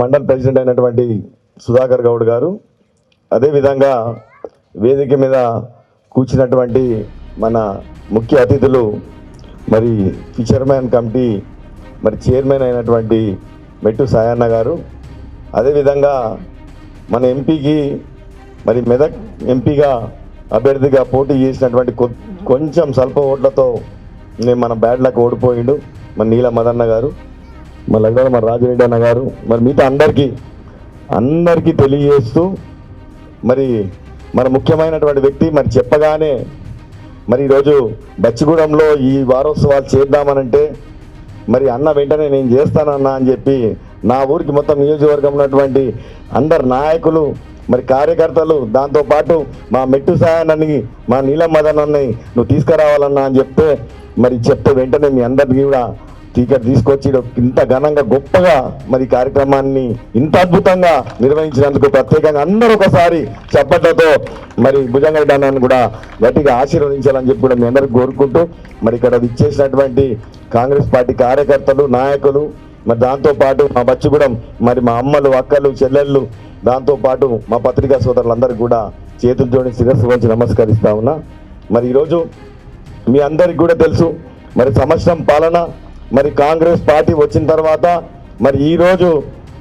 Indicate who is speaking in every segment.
Speaker 1: Mandal president అయినటువంటి సుధాకర్ గౌడ్ గారు అదేవిధంగా వేదిక మీద కూర్చున్నటువంటి మన ముఖ్య అతిథులు మరి ఫిషర్మ్యాన్ కమిటీ మరి చైర్మన్ అయినటువంటి మెట్టు సాయన్న గారు అదేవిధంగా మన ఎంపీకి మరి మెదక్ ఎంపీగా అభ్యర్థిగా పోటీ చేసినటువంటి కొ- కొంచెం స్వల్ప ఓట్లతో నేను మన బ్యాడ్ లక్ ఓడిపోయిండు మన నీల మదన్న గారు. మరి దగ్గర మరి రాజిరెడ్డి అన్న గారు. మరి మిగతా అందరికీ అందరికీ తెలియజేస్తూ మరి మన ముఖ్యమైనటువంటి వ్యక్తి మరి చెప్పగానే మరి ఈరోజు బచ్చిగూడెంలో ఈ వారోత్సవాలు చేద్దామనంటే మరి అన్న వెంటనే నేను చేస్తానన్నా అని చెప్పి నా ఊరికి మొత్తం నియోజకవర్గం ఉన్నటువంటి అందరు నాయకులు మరి కార్యకర్తలు దాంతోపాటు మా మెట్టు సాయనని మా నీలం మదనని నువ్వు తీసుకురావాలన్నా అని చెప్తే మరి చెప్తే వెంటనే మీ అందరికీ కూడా టికెట్ తీసుకొచ్చి ఇంత ఘనంగా గొప్పగా మరి కార్యక్రమాన్ని ఇంత అద్భుతంగా నిర్వహించినందుకు ప్రత్యేకంగా అందరూ ఒకసారి చప్పట్లతో మరి భుజంగరెడ్డి అన్నను కూడా గట్టిగా ఆశీర్వదించాలని చెప్పి కూడా మీ అందరికి కోరుకుంటూ మరి ఇక్కడ ఇచ్చేసినటువంటి కాంగ్రెస్ పార్టీ కార్యకర్తలు నాయకులు మరి దాంతోపాటు మా బచ్చిగూడెం మరి మా అమ్మలు అక్కలు చెల్లెళ్ళు దాంతోపాటు మా పత్రికా సోదరులందరికీ కూడా చేతులు జోడి శిరస్సు వంచి నమస్కరిస్తా ఉన్నా. మరి ఈరోజు మీ అందరికి కూడా తెలుసు మరి సంవత్సరం పాలన మరి కాంగ్రెస్ పార్టీ వచ్చిన తర్వాత మరి ఈరోజు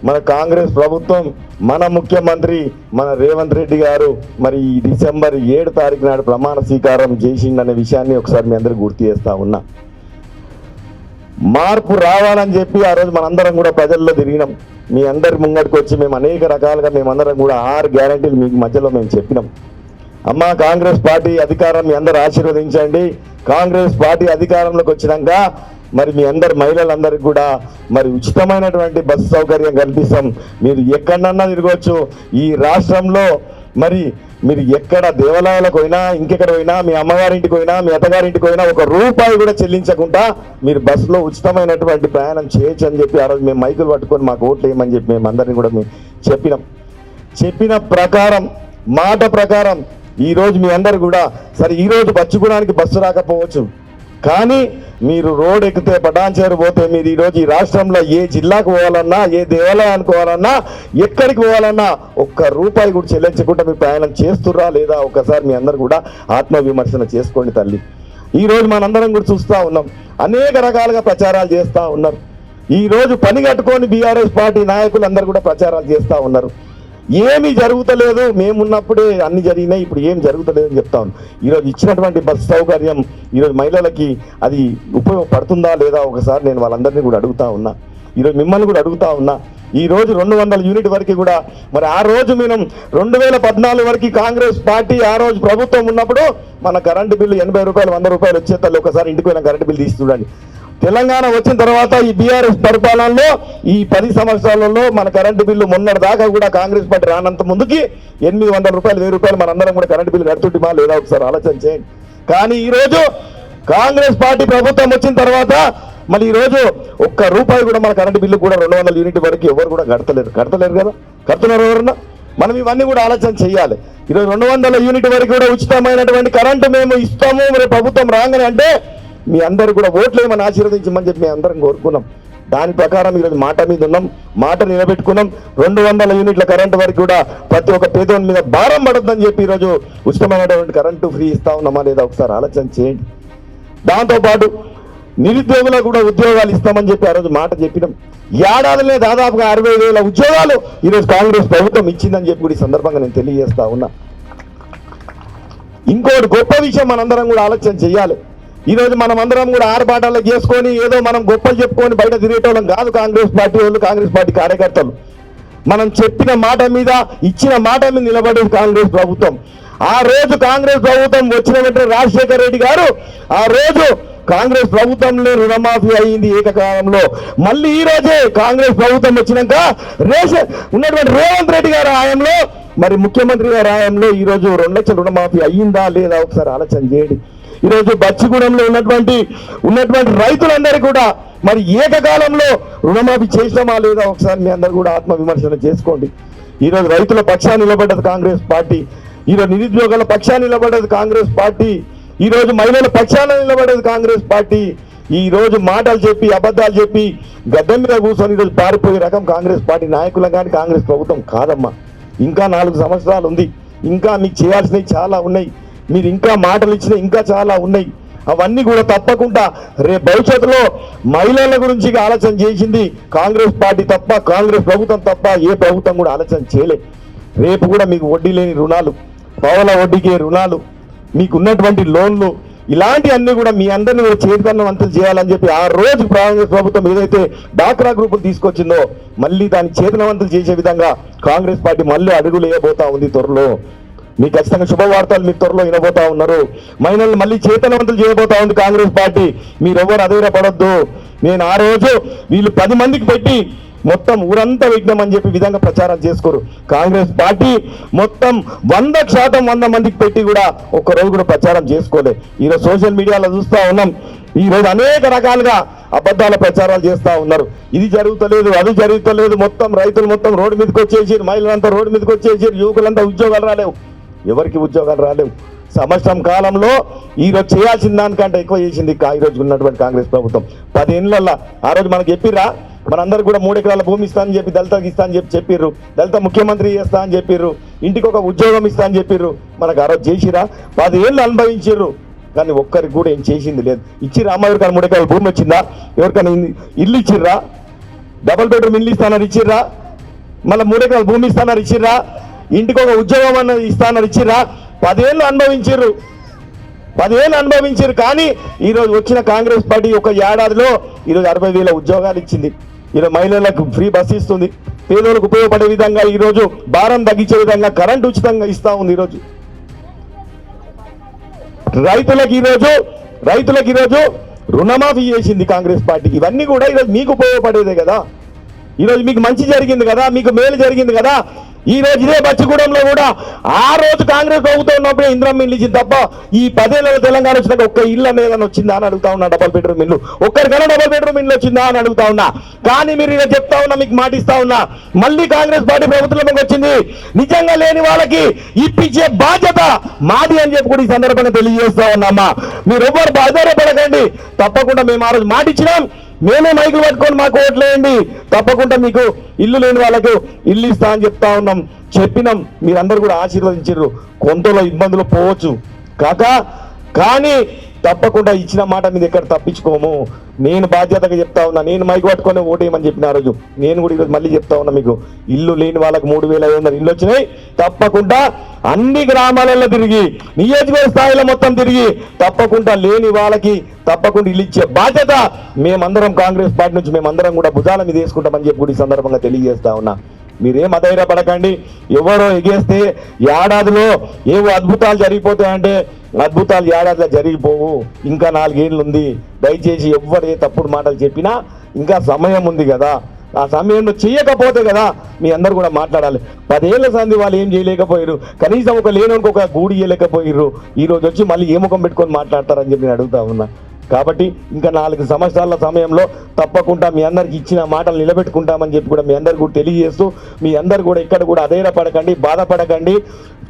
Speaker 1: మన కాంగ్రెస్ ప్రభుత్వం మన ముఖ్యమంత్రి మన రేవంత్ రెడ్డి గారు మరి ఈ డిసెంబర్ ఏడు తారీఖు నాడు ప్రమాణ స్వీకారం చేసిండనే విషయాన్ని ఒకసారి మీ అందరికి గుర్తు చేస్తా ఉన్నా. మార్పు రావాలని చెప్పి ఆ రోజు మనందరం కూడా ప్రజల్లో తిరిగినాం. మీ అందరి ముంగడికి వచ్చి మేము అనేక రకాలుగా మేమందరం కూడా ఆరు గ్యారంటీలు మీకు మధ్యలో మేము చెప్పినాం. అమ్మ కాంగ్రెస్ పార్టీ అధికారం మీ అందరు ఆశీర్వదించండి. కాంగ్రెస్ పార్టీ అధికారంలోకి వచ్చినాక మరి మీ అందరి మహిళలందరికీ కూడా మరి ఉచితమైనటువంటి బస్సు సౌకర్యం కల్పిస్తాం. మీరు ఎక్కడన్నా తిరగవచ్చు ఈ రాష్ట్రంలో మరి మీరు ఎక్కడ దేవాలయాలకు పోయినా ఇంకెక్కడ పోయినా మీ అమ్మగారింటికి పోయినా మీ అత్తగారింటికి పోయినా ఒక రూపాయి కూడా చెల్లించకుండా మీరు బస్సులో ఉచితమైనటువంటి ప్రయాణం చేయొచ్చు అని చెప్పి ఆ రోజు మేము మైకులు పట్టుకొని మాకు ఓట్లు వేయమని చెప్పి మేము అందరినీ కూడా మేము చెప్పినాం. చెప్పిన ప్రకారం మాట ప్రకారం ఈరోజు మీ అందరు కూడా సరే ఈరోజు బచ్చుకోవడానికి బస్సు రాకపోవచ్చు. కానీ మీరు రోడ్ ఎక్కితే పటాన్చేరు పోతే మీరు ఈరోజు ఈ రాష్ట్రంలో ఏ జిల్లాకు పోవాలన్నా ఏ దేవాలయానికి పోవాలన్నా ఎక్కడికి పోవాలన్నా ఒక్క రూపాయి కూడా చెల్లించకుండా మీ ప్రయాణం చేస్తుర్రా లేదా ఒకసారి మీ అందరు కూడా ఆత్మవిమర్శన చేసుకోండి తల్లి. ఈరోజు మనందరం కూడా చూస్తూ ఉన్నాం. అనేక రకాలుగా ప్రచారాలు చేస్తూ ఉన్నారు. ఈరోజు పని కట్టుకొని బీఆర్ఎస్ పార్టీ నాయకులు అందరు కూడా ప్రచారాలు చేస్తూ ఉన్నారు. ఏమి జరుగుతలేదు. మేమున్నప్పుడే అన్ని జరిగినాయి. ఇప్పుడు ఏం జరుగుతలేదు అని చెప్తా ఉన్నాం. ఈరోజు ఇచ్చినటువంటి బస్సు సౌకర్యం ఈరోజు మహిళలకి అది ఉపయోగపడుతుందా లేదా ఒకసారి నేను వాళ్ళందరినీ కూడా అడుగుతా ఉన్నా. ఈరోజు మిమ్మల్ని కూడా అడుగుతా ఉన్నా. ఈ రోజు రెండు వందల యూనిట్ వరకు కూడా మరి ఆ రోజు మనం రెండు వేల పద్నాలుగు వరకు కాంగ్రెస్ పార్టీ ఆ రోజు ప్రభుత్వం ఉన్నప్పుడు మన కరెంటు బిల్లు ఎనభై రూపాయలు వంద రూపాయలు వచ్చే తల్లి ఒకసారి ఇంటికి పోయిన కరెంటు బిల్లు తీసి చూడండి. తెలంగాణ వచ్చిన తర్వాత ఈ బీఆర్ఎస్ పరిపాలనలో ఈ పది సంవత్సరాలలో మన కరెంటు బిల్లు మొన్నటి దాకా కూడా కాంగ్రెస్ పార్టీ రానంత ముందుకి ఎనిమిది వందల రూపాయలు వెయ్యి రూపాయలు మనందరం కూడా కరెంటు బిల్లు కడుతుంటిమా లేదా ఒకసారి ఆలోచన చేయండి. కానీ ఈరోజు కాంగ్రెస్ పార్టీ ప్రభుత్వం వచ్చిన తర్వాత మళ్ళీ ఈరోజు ఒక్క రూపాయి కూడా మన కరెంటు బిల్లు కూడా రెండు వందల యూనిట్ వరకు ఎవరు కూడా కడతలేరు. కడతలేరు కదా? కడుతున్నారు ఎవరన్నా? మనం ఇవన్నీ కూడా ఆలోచన చేయాలి. ఈరోజు రెండు వందల యూనిట్ వరకు కూడా ఉచితమైనటువంటి కరెంటు మేము ఇస్తాము మరి ప్రభుత్వం రాగానే అంటే మీ అందరు కూడా ఓట్లు ఏమని ఆశీర్వదించమని చెప్పి మేము అందరం కోరుకున్నాం. దాని ప్రకారం ఈరోజు మాట మీద ఉన్నాం మాట నిలబెట్టుకున్నాం. రెండు వందల యూనిట్ల కరెంట్ వరకు కూడా ప్రతి ఒక్క పేదోని మీద భారం పడద్దని చెప్పి ఈరోజు ఉచితమైనటువంటి కరెంటు ఫ్రీ ఇస్తా ఉన్నామా లేదా ఒకసారి ఆలోచన చేయండి. దాంతోపాటు నిరుద్యోగులకు కూడా ఉద్యోగాలు ఇస్తామని చెప్పి ఆ రోజు మాట చెప్పినాం. ఏడాదిలోనే దాదాపుగా అరవై వేల ఉద్యోగాలు ఈరోజు కాంగ్రెస్ ప్రభుత్వం ఇచ్చిందని చెప్పి కూడా ఈ సందర్భంగా నేను తెలియజేస్తా ఉన్నా. ఇంకోటి గొప్ప విషయం మనందరం కూడా ఆలోచన చేయాలి. ఈ రోజు మనం అందరం కూడా ఆర్భాటాలు చేసుకొని ఏదో మనం గొప్పలు చెప్పుకొని బయట తిరిగేటోళ్ళం కాదు కాంగ్రెస్ పార్టీ వాళ్ళు కాంగ్రెస్ పార్టీ కార్యకర్తలు. మనం చెప్పిన మాట మీద ఇచ్చిన మాట మీద నిలబడేది కాంగ్రెస్ ప్రభుత్వం. ఆ రోజు కాంగ్రెస్ ప్రభుత్వం వచ్చిన వెంటనే రాజశేఖర రెడ్డి గారు ఆ రోజు కాంగ్రెస్ ప్రభుత్వంలో రుణమాఫీ అయింది ఏకకాలంలో. మళ్ళీ ఈ రోజే కాంగ్రెస్ ప్రభుత్వం వచ్చినాక రేషన్ ఉన్నటువంటి రేవంత్ రెడ్డి గారి హాయంలో మరి ముఖ్యమంత్రి గారి హాయంలో ఈరోజు రెండు లక్షల రుణమాఫీ అయ్యిందా లేదా ఒకసారి ఆలోచన చేయండి. ఈరోజు బచ్చిగూడెంలో ఉన్నటువంటి ఉన్నటువంటి రైతులందరూ కూడా మరి ఏకకాలంలో రుణమాఫీ చేసినామా లేదా ఒకసారి మీ అందరు కూడా ఆత్మవిమర్శన చేసుకోండి. ఈరోజు రైతుల పక్షాన్ని నిలబడ్డది కాంగ్రెస్ పార్టీ. ఈరోజు నిరుద్యోగుల పక్షాన్ని నిలబడ్డది కాంగ్రెస్ పార్టీ. ఈరోజు మహిళల పక్షాన నిలబడ్డది కాంగ్రెస్ పార్టీ. ఈ రోజు మాటలు చెప్పి అబద్ధాలు చెప్పి గద్దె మీద కూర్చొని ఈరోజు పారిపోయే రకం కాంగ్రెస్ పార్టీ నాయకులం కానీ కాంగ్రెస్ ప్రభుత్వం కాదమ్మా. ఇంకా నాలుగు సంవత్సరాలు ఉంది. ఇంకా మీకు చేయాల్సినవి చాలా ఉన్నాయి. మీరు ఇంకా మాటలు ఇచ్చిన ఇంకా చాలా ఉన్నాయి. అవన్నీ కూడా తప్పకుండా రేపు భవిష్యత్తులో మహిళల గురించి ఆలోచన చేసింది కాంగ్రెస్ పార్టీ తప్ప కాంగ్రెస్ ప్రభుత్వం తప్ప ఏ ప్రభుత్వం కూడా ఆలోచన చేయలే. రేపు కూడా మీకు వడ్డీ లేని రుణాలు పవల వడ్డీకే రుణాలు మీకు ఉన్నటువంటి లోన్లు ఇలాంటి అన్ని కూడా మీ అందరిని కూడా చేతనవంతులు చేయాలని చెప్పి ఆ రోజు కాంగ్రెస్ ప్రభుత్వం ఏదైతే డాక్రా గ్రూపులు తీసుకొచ్చిందో మళ్ళీ దాన్ని చేతనవంతులు చేసే విధంగా కాంగ్రెస్ పార్టీ మళ్ళీ అడుగులు వేయబోతా ఉంది త్వరలో. మీకు ఖచ్చితంగా శుభవార్తలు మీ త్వరలో వినబోతా ఉన్నారు. మహిళలు మళ్ళీ చేతనవంతులు చేయబోతా ఉంది కాంగ్రెస్ పార్టీ. మీరెవ్వరు అధైర్యపడొద్దు నేను ఆ రోజు వీళ్ళు పది మందికి పెట్టి మొత్తం ఊరంతా విఘ్నం అని చెప్పి విధంగా ప్రచారం చేసుకోరు. కాంగ్రెస్ పార్టీ మొత్తం వంద శాతం వంద మందికి పెట్టి కూడా ఒక్క రోజు కూడా ప్రచారం చేసుకోలే. ఈరోజు సోషల్ మీడియాలో చూస్తూ ఉన్నాం. ఈ రోజు అనేక రకాలుగా అబద్ధాల ప్రచారాలు చేస్తూ ఉన్నారు. ఇది జరుగుతలేదు అది జరుగుతలేదు. మొత్తం రైతులు మొత్తం రోడ్డు మీదకి వచ్చేసి మహిళలంతా రోడ్డు మీదకి వచ్చేసి యువకులంతా ఉద్యోగాలు రాలేవు. ఎవరికి ఉద్యోగాలు రాలేవు. సంవత్సరం కాలంలో ఈరోజు చేయాల్సిన దానికంటే ఎక్కువ చేసింది ఈరోజు ఉన్నటువంటి కాంగ్రెస్ ప్రభుత్వం. పదేళ్ళల్లో ఆ రోజు మనకి చెప్పిర్రా? మనందరూ కూడా మూడు ఎకరాల భూమి ఇస్తా అని చెప్పి దళితకి ఇస్తా అని చెప్పి చెప్పిర్రు. దళిత ముఖ్యమంత్రి చేస్తా అని చెప్పిర్రు. ఇంటికి ఒక ఉద్యోగం ఇస్తా అని చెప్పిర్రు. మనకు ఆ రోజు చేసిరా పదేళ్ళు అనుభవించిర్రు. కానీ ఒక్కరికి కూడా ఏం చేసింది లేదు. ఇచ్చిరా అమ్మ ఎవరికైనా మూడు ఎకరాల భూమి వచ్చిందా? ఎవరికైనా ఇల్లు- ఇచ్చిర్రా? డబుల్ బెడ్రూమ్ ఇల్లు ఇస్తానని ఇచ్చిర్రా? మళ్ళీ మూడు ఎకరాల భూమి ఇస్తానని ఇచ్చిర్రా? ఇంటికి ఒక ఉద్యోగం అన్నది ఇస్తానని ఇచ్చిర్రా? పదేళ్ళు అనుభవించిర్రు. పదేళ్ళు అనుభవించారు కానీ ఈరోజు వచ్చిన కాంగ్రెస్ పార్టీ ఒక ఏడాదిలో ఈరోజు అరవై వేల ఉద్యోగాలు ఇచ్చింది. ఈరోజు మహిళలకు ఫ్రీ బస్ ఇస్తుంది. పేదోళ్ళకు ఉపయోగపడే విధంగా ఈరోజు భారం తగ్గించే విధంగా కరెంట్ ఉచితంగా ఇస్తా ఉంది ఈరోజు. రైతులకు ఈరోజు రైతులకు ఈరోజు రుణమాఫీ చేసింది కాంగ్రెస్ పార్టీ. ఇవన్నీ కూడా ఈరోజు మీకు ఉపయోగపడేదే కదా. ఈరోజు మీకు మంచి జరిగింది కదా మీకు మేలు జరిగింది కదా. ఈ రోజు ఇదే బచ్చిగూడెంలో కూడా ఆ రోజు కాంగ్రెస్ ప్రభుత్వం ఉన్నప్పుడే ఇంద్రం ఇల్లు ఇచ్చింది తప్ప ఈ పదేళ్ళ తెలంగాణ వచ్చినాక ఒక్క ఇల్లు అనేది వచ్చిందా అని అడుగుతా ఉన్నా డబల్ బెడ్రూమ్ ఇల్లు. ఒక్కరికైనా డబల్ బెడ్రూమ్ ఇల్లు వచ్చిందా అని అడుగుతా ఉన్నా. కానీ మీరు ఇలా చెప్తా ఉన్నా మీకు మాటిస్తా ఉన్నా మళ్ళీ కాంగ్రెస్ పార్టీ ప్రభుత్వంలోకి వచ్చింది. నిజంగా లేని వాళ్ళకి ఇప్పించే బాధ్యత మాది అని చెప్పి కూడా ఈ సందర్భంగా తెలియజేస్తా ఉన్నామా? మీరు ఎవ్వరు బాధ్యపడకండి తప్పకుండా మేము ఆ రోజు మాటిచ్చినాం మేమే మైకులు పట్టుకొని మాకు ఓట్లేయండి. తప్పకుండా మీకు ఇల్లు లేని వాళ్ళకు ఇల్లు ఇస్తా అని చెప్తా ఉన్నాం. చెప్పినాం. మీరందరూ కూడా ఆశీర్వదించారు కొంతలో ఇబ్బందులు పోవచ్చు. కాక కానీ తప్పకుండా ఇచ్చిన మాట మీద ఎక్కడ తప్పించుకోము. నేను బాధ్యతగా చెప్తా ఉన్నా నేను మైకి పట్టుకొని ఓటేయమని చెప్పిన ఆ రోజు. నేను కూడా ఈరోజు మళ్ళీ చెప్తా ఉన్నా మీకు. ఇల్లు లేని వాళ్ళకి మూడు వేల ఐదు వందలు ఇల్లు వచ్చినాయి. తప్పకుండా అన్ని గ్రామాలలో తిరిగి నియోజకవర్గ స్థాయిలో మొత్తం తిరిగి తప్పకుండా లేని వాళ్ళకి తప్పకుండా ఇల్లు ఇచ్చే బాధ్యత మేమందరం కాంగ్రెస్ పార్టీ నుంచి మేమందరం కూడా భుజాల మీద వేసుకుంటామని చెప్పి కూడా ఈ సందర్భంగా తెలియజేస్తా ఉన్నా. మీరేం అధైర్యపడకండి. ఎవరో ఎగేస్తే ఏడాదిలో ఏవో అద్భుతాలు జరిగిపోతాయంటే అద్భుతాలు ఏడాదిలో జరిగిపోవు. ఇంకా నాలుగేళ్ళు ఉంది దయచేసి ఎవ్వరు ఏ తప్పుడు మాటలు చెప్పినా ఇంకా సమయం ఉంది కదా. ఆ సమయంలో చేయకపోతే కదా మీ అందరు కూడా మాట్లాడాలి. పదేళ్ళ సంది వాళ్ళు ఏం చేయలేకపోయారు. కనీసం ఒక లేనోనికి ఒక గూడి చేయలేకపోయారు ఈరోజు వచ్చి మళ్ళీ ఏ ముఖం పెట్టుకొని మాట్లాడతారని చెప్పి నేను అడుగుతా ఉన్నా. కాబట్టి ఇంకా నాలుగు సంవత్సరాల సమయంలో తప్పకుండా మీ అందరికి ఇచ్చిన మాటలు నిలబెట్టుకుంటామని చెప్పి కూడా మీ అందరికి కూడా తెలియజేస్తూ మీ అందరు కూడా ఇక్కడ కూడా అధైర్యపడకండి బాధపడకండి.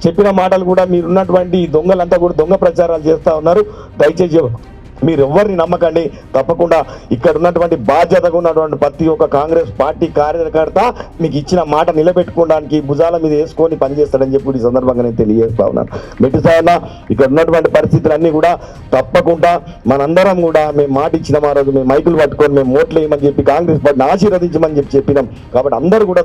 Speaker 1: చెప్పిన మాటలు కూడా మీరున్నటువంటి దొంగలంతా కూడా దొంగ ప్రచారాలు చేస్తూ ఉన్నారు. దయచేసి మీరు ఎవరిని నమ్మకండి. తప్పకుండా ఇక్కడ ఉన్నటువంటి బాధ్యతగా ఉన్నటువంటి ప్రతి ఒక్క కాంగ్రెస్ పార్టీ కార్యకర్త మీకు ఇచ్చిన మాట నిలబెట్టుకోవడానికి భుజాల మీద వేసుకొని పనిచేస్తాడని చెప్పి ఈ సందర్భంగా నేను తెలియజేస్తా ఉన్నాను. మెట్టి సాయన ఇక్కడ ఉన్నటువంటి పరిస్థితులన్నీ కూడా తప్పకుండా మనందరం కూడా మేము మాట ఇచ్చిన మా రోజు మేము మైకులు పట్టుకొని మేము ఓట్లు వేయమని చెప్పి కాంగ్రెస్ పార్టీని ఆశీర్వదించమని చెప్పి చెప్పినాం. కాబట్టి అందరూ కూడా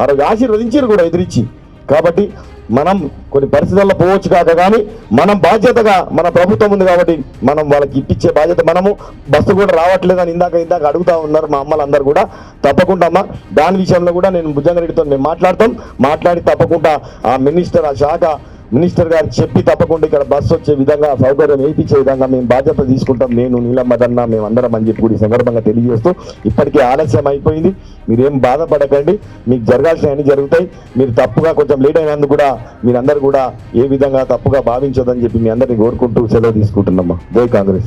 Speaker 1: ఆ రోజు ఆశీర్వదించారు కూడా ఎదిరించి కాబట్టి మనం కొన్ని పరిస్థితుల్లో పోవచ్చు కాక కానీ మనం బాధ్యతగా మన ప్రభుత్వం ఉంది కాబట్టి మనం వాళ్ళకి ఇప్పించే బాధ్యత మనము. బస్సు కూడా రావట్లేదని ఇందాక ఇందాక అడుగుతా ఉన్నారు మా అమ్మలందరూ కూడా. తప్పకుండా అమ్మ దాని విషయంలో కూడా నేను భుజంగరెడ్డితో మేము మాట్లాడతాం. మాట్లాడి తప్పకుండా ఆ మినిస్టర్ ఆ శాఖ మినిస్టర్ గారు చెప్పి తప్పకుండా ఇక్కడ బస్సు వచ్చే విధంగా సౌకర్యం వేయించే విధంగా మేము బాధ్యత తీసుకుంటాం. నేను నీలమ్మదన్న మేము అందరం అని చెప్పి కూడా ఈ సందర్భంగా తెలియజేస్తూ ఇప్పటికే ఆలస్యం అయిపోయింది. మీరేం బాధపడకండి. మీకు జరగాల్సిన అన్ని జరుగుతాయి. మీరు తప్పుగా కొంచెం లేట్ అయినందుకు కూడా మీరందరూ కూడా ఏ విధంగా తప్పుగా భావించదని చెప్పి మీ అందరిని కోరుకుంటూ సెలవు తీసుకుంటున్నామ్మా జై కాంగ్రెస్.